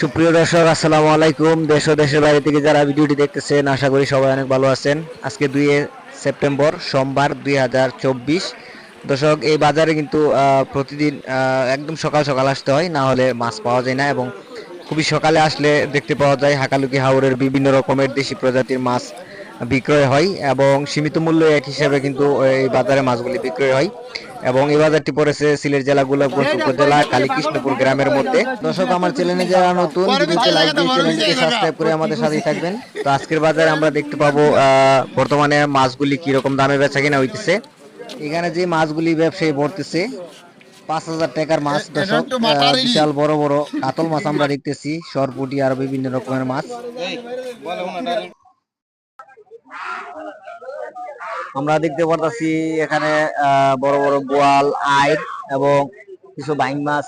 সুপ্রিয় দর্শক, আসসালামু আলাইকুম। দেশ ও দেশের বাইরে থেকে যারা ভিডিওটি দেখতেছেন, আশা করি সবাই অনেক ভালো আছেন। আজকে দুই সেপ্টেম্বর, সোমবার দুই হাজার চব্বিশ। দর্শক, এই বাজারে কিন্তু প্রতিদিন একদম সকাল সকাল আসতে হয়, না হলে মাছ পাওয়া যায় না এবং খুবই সকালে আসলে দেখতে পাওয়া যায় হাকালুকি হাওরের বিভিন্ন রকমের দেশি প্রজাতির মাছ। বিক্রয় হয় এবং সীমিত মূল্য এক হিসাবে কিন্তু এই বাজারে মাছগুলি বিক্রয় হয়। এবং এই বাজারটি পড়েছে সিলেট জেলা গোলাপগঞ্জ উপজেলা কালীকৃষ্ণপুর গ্রামের মধ্যে। দর্শক আমার চ্যানেলে যারা নতুন ভিডিওতে লাইক দিয়ে চ্যানেলটিকে সাবস্ক্রাইব করে আমাদের সাথেই থাকবেন। তো আজকের বাজারে আমরা দেখতে পাবো বর্তমানে মাছগুলি কি রকম দামে বেচা কিনা হইতেছে। এখানে যে মাছগুলি ব্যবসায়ী ভরতেছে পাঁচ হাজার টাকার মাছ দর্শক বিশাল বড় বড় কাতল মাছ আমরা দেখতেছি সরপুটি আর বিভিন্ন রকমের মাছ। আমরা দেখতে পারতাছি এখানে বড় বড় গোয়াল আইট এবং কিছু বাইং মাছ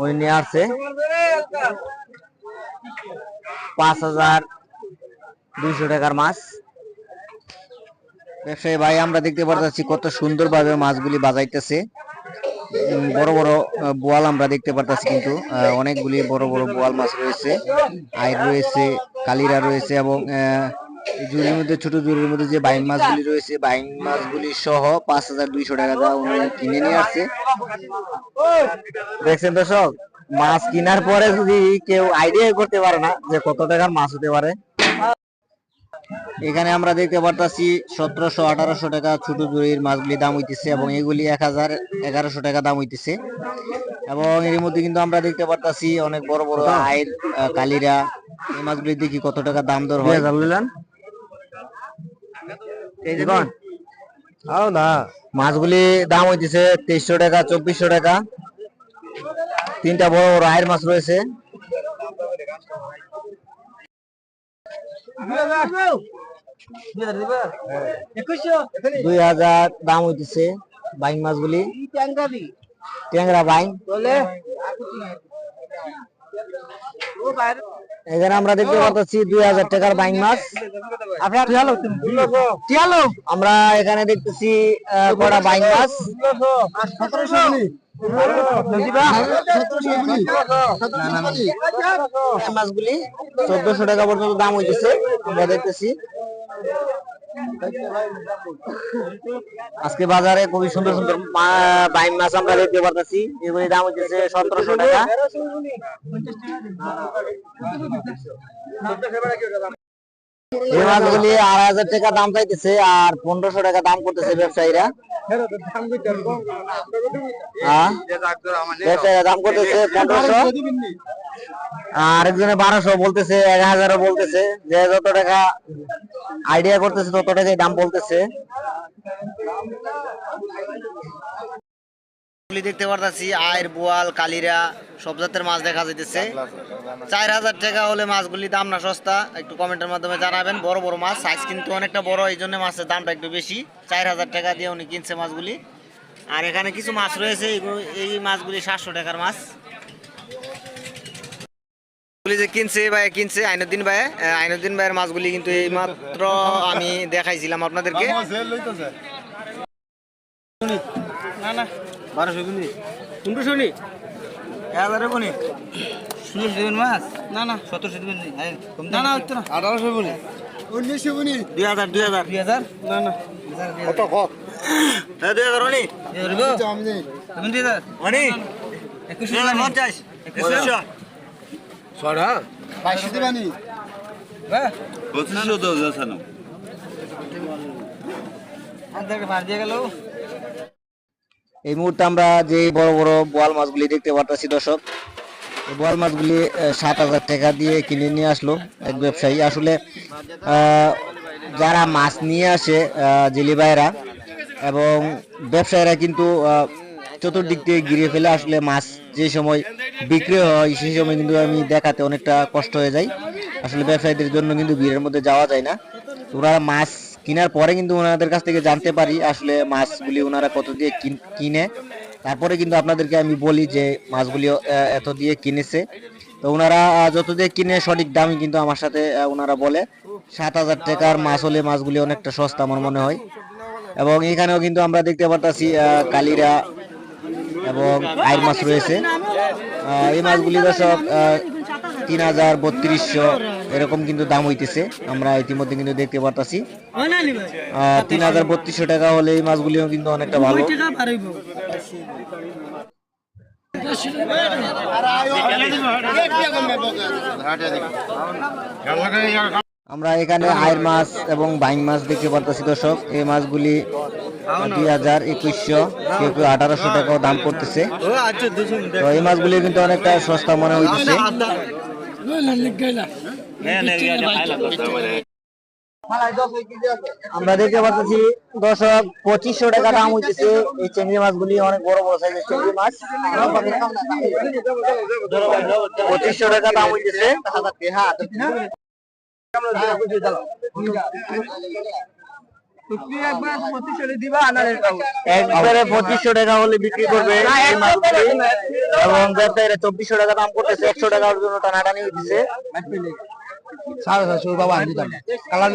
ওই নিয়ে আসছে। পাঁচ হাজার দুইশো টাকার মাছ। ব্যবসায়ী ভাই, আমরা দেখতে পারতাছি কত সুন্দর সুন্দরভাবে মাছগুলি বাজাইতেছে। বড় বড় বোয়াল আমরা দেখতে পারতাছি কিন্তু অনেকগুলি বড় বড় বোয়াল মাছ রয়েছে। আইর রয়েছে, কালিরা রয়েছে এবং এই জুড়ির মধ্যে ছোট জুড়ির মধ্যে যে বাইং মাছগুলি রয়েছে বাইং মাছগুলি সহ পাঁচ হাজার দুইশো টাকা দা উনি কিনে নিয়ে আসছে। দেখছেন দর্শক মাছ কেনার পরে যদি কেউ আইডিয়া করতে পারে না যে কত টাকার মাছ হতে পারে। এখানে আমরা দেখতে পারতাছি সতেরোশো আঠারোশো টাকা ছোট জুড়ির মাছগুলি দাম হইতেছে এবং এগুলি এক হাজার এগারোশো টাকা দাম হইতেছে। এবং এর মধ্যে কিন্তু আমরা দেখতে পারতাছি অনেক বড় বড় আয়ের কালিরা এই মাছগুলি দেখি কত টাকা দাম দর হয়। এই যে কোন? মাছগুলি দাম হইতেছে তেইশশো টাকা চব্বিশশো টাকা। তিনটা বড় বড় আয়ের মাছ রয়েছে। দুই হাজার দাম হইতেছে বাইং মাছগুলি। ট্যাংরা বাইং। এখানে আমরা দেখতে পাচ্ছি দুই হাজার টাকার বাইং মাছ। আমরা এখানে দেখতেছি কটা বাইং মাছ। মাছগুলি চোদ্দশো টাকা পর্যন্ত দাম হইতেছে। আমরা দেখতেছি। আজকে বাজারে খুবই সুন্দর সুন্দর বাইন মাছ আমরা দেখতে পারতেছি। এগুলির দাম হচ্ছে সতেরোশো টাকা। এই মাছগুলি আড়াই হাজার টাকা দাম চাইতেছে আর পনেরোশো টাকা দাম করতেছে ব্যবসায়ীরা। হ্যাঁ? ব্যবসায়ীরা দাম করতেছে পনেরোশো। আর বারোশো বলতেছে এক হাজারও বলতেছে। যে যত টাকা আইডিয়া করতেছে তত টাকাই দাম বলতেছে। দেখতে পারতাছি আয়ের বোয়াল কালিরা সব জাতের মাছ দেখা যাইতেছে। চার হাজার টাকা হলে মাছগুলি দাম না সস্তা একটু কমেন্টের মাধ্যমে জানাবেন। বড় বড় মাছ সাইজ কিন্তু অনেকটা বড় এই জন্য মাছের দামটা একটু বেশি। চার হাজার টাকা দিয়ে উনি কিনছে মাছগুলি। আর এখানে কিছু মাছ রয়েছে এই মাছগুলি সাতশো টাকার মাছ। মাছগুলি যে কিনছে ভাই কিনছে আইনুদ্দিন ভাই। আইনুদ্দিন ভাইয়ের মাছগুলি কিন্তু এই মাত্র আমি দেখাইছিলাম আপনাদেরকে। না না। বারোশো গুনি পনেরোশো নি হাজারে কোনি ষোলোশো দেবেন মাছ? না না। সতেরোশো দেবেন নি? না হচ্ছে না। আঠারোশো গুনি উনিশশো গুনি দুই হাজার দুই হাজার। দুই হাজার? না না। কত হ্যাঁ দুই হাজার অনি। তুমি দুই হাজার? অনি। হাজার নি? পঞ্চাশ। একুশশো? ছড়া দেবানি হ্যাঁ? পঁচিশশো তো যাচ্ছে না আর দেখে মার দিয়ে গেল। এই মুহূর্তে আমরা যে বড় বড় বোয়াল মাছগুলি দেখতে পারতেছি দর্শক বোয়াল মাছগুলি সাত হাজার টাকা দিয়ে কিনে নিয়ে আসলো এক ব্যবসায়ী। আসলে যারা মাছ নিয়ে আসে আহ, জেলে ভাইয়েরা এবং ব্যবসায়ীরা কিন্তু চতুর্দিক থেকে ঘিরে ফেলে আসলে মাছ যে সময় বিক্রি হয় সেই সময় কিন্তু আমি দেখাতে অনেকটা কষ্ট হয়ে যায়। আসলে ব্যবসায়ীদের জন্য কিন্তু ভিড়ের মধ্যে যাওয়া যায় না। ওরা মাছ কেনার পরে কিন্তু ওনাদের কাছ থেকে জানতে পারি আসলে মাছগুলি ওনারা কত দিয়ে কিন- তারপরে কিন্তু আপনাদেরকে আমি বলি যে মাছগুলি এত দিয়ে কিনেছে। তো ওনারা যত দিয়ে কিনে সঠিক দামই কিন্তু আমার সাথে ওনারা বলে। সাত হাজার টাকার মাছ হলে মাছগুলি অনেকটা সস্তা আমার মনে হয়। এবং এখানেও কিন্তু আমরা দেখতে পারতাছি কালিরা এবং আইর মাছ রয়েছে। এই মাছগুলি দর্শক তিন হাজার বত্রিশশো এরকম কিন্তু দাম হইতেছে। আমরা ইতিমধ্যে কিন্তু দেখতে পারতাছি। তিন হাজার বত্রিশশো টাকা হলে এই মাছগুলিও কিন্তু অনেকটা ভালো। আমরা এখানে আয়ের মাছ এবং বাইং মাছ দেখতে পারতেছি দর্শক। এই মাছগুলি দুই হাজার একুশশো কেউ কেউ আঠারোশো টাকাও দাম করতেছে। তো এই মাছগুলি কিন্তু অনেকটা সস্তা মনে হইতেছে। আমরা দেখতে পাচ্ছি দর্শক পঁচিশশো টাকা দাম হইতেছে। এই চিংড়ি মাছগুলি অনেক বড় বড় সাইজের চিংড়ি মাছ। পঁচিশশো টাকা দাম হইতেছে। একবারে পঁচিশশো টাকা হলে বিক্রি করবে এবং ব্যবসায়ীরা চব্বিশশো টাকা দাম করতেছে একশো টাকার জন্য টানাটানি হইতেছে। সাড়ে চারশো বাবা আনি দাম কালার